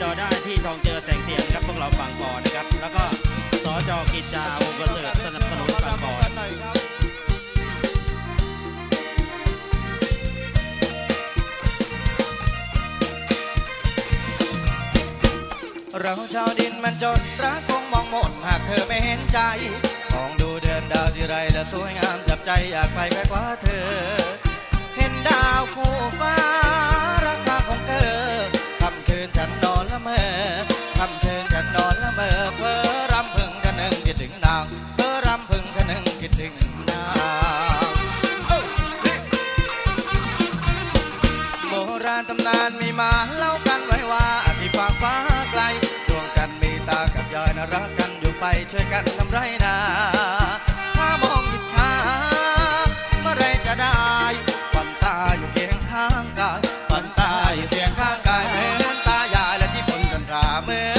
จอได้ที่ทองเจอแสงเทียงครับพวกเราฝังก่อนนะครับ แล้วก็สจกิจจาวงประเสริฐสนับสนุนฝังก่อนเราชาวดินมันจนรักคงมองหมดหากเธอไม่เห็นใจมองดูเดือนดาวที่ไรและสวยงามจับใจอยากไปแค่คว่าเธอ ถึงดางเอ้านี่โบราณตำนานมีมาเล่ากันไว้ว่าที่ฟากฟ้าไกลดวงจันทร์มีตากับยายนรักกันอยู่ไปช่วยกันทำไรนาถ้ามองอิจฉาเมื่อไรจะได้ฝันตาอยู่เคียงข้างกายฝันตาอยู่เคียงข้างกายเหมือนตายายและที่บนจันทราเหมือ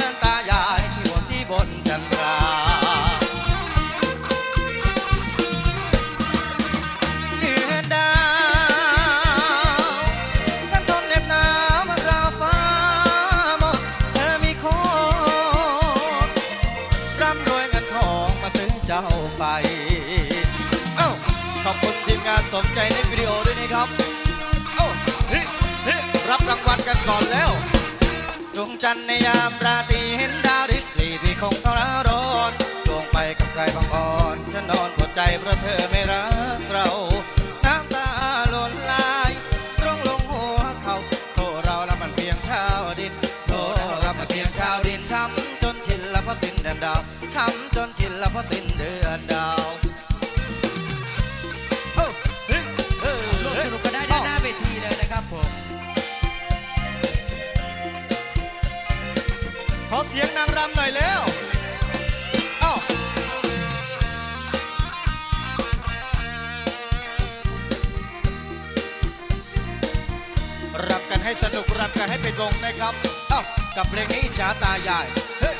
มาซื้อเจ้าไป เอ้า ขอบคุณทีมงานสมใจในวิดีโอด้วยนะครับ เอ้าฮ้ยเฮ้ยรับรางวัลกันก่อนแล้ว ดวงจันทร์ในยามราตรีเห็นดาว อเสียงนางรำหน่อยแล้วอ้ารำกันให้สนุกรับกันให้เป็นวงนะครับอ้าวกับเพลงนี้อิจฉาตายายเฮ้ย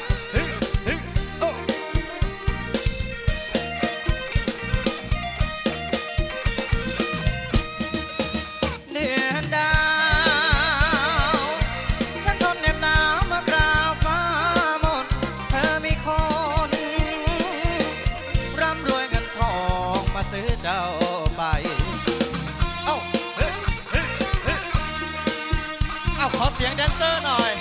ขอเสียงแดนเซอร์หน่อย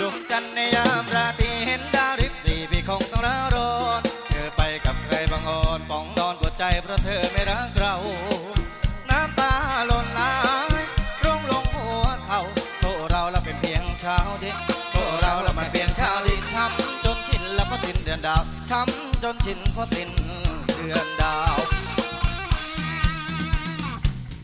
ดวงจันทร์ในยามราตรีเห็นดาวริบรี่พี่คงต้องร้ารอนเธอไปกับใครบางอ่อนปองนอนปวดใจเพราะเธอไม่รักเรา น้ำตาหล่นไหลร่วงลงหัวเขาโทษเราเราเป็นเพียงชาวดินโทษเราเรามันเพียงชาวดินช้ำจนชินแล้วเพราะสิ้นเดือนดาวช้ำจนชินเพราะสิ้นเดือนดาว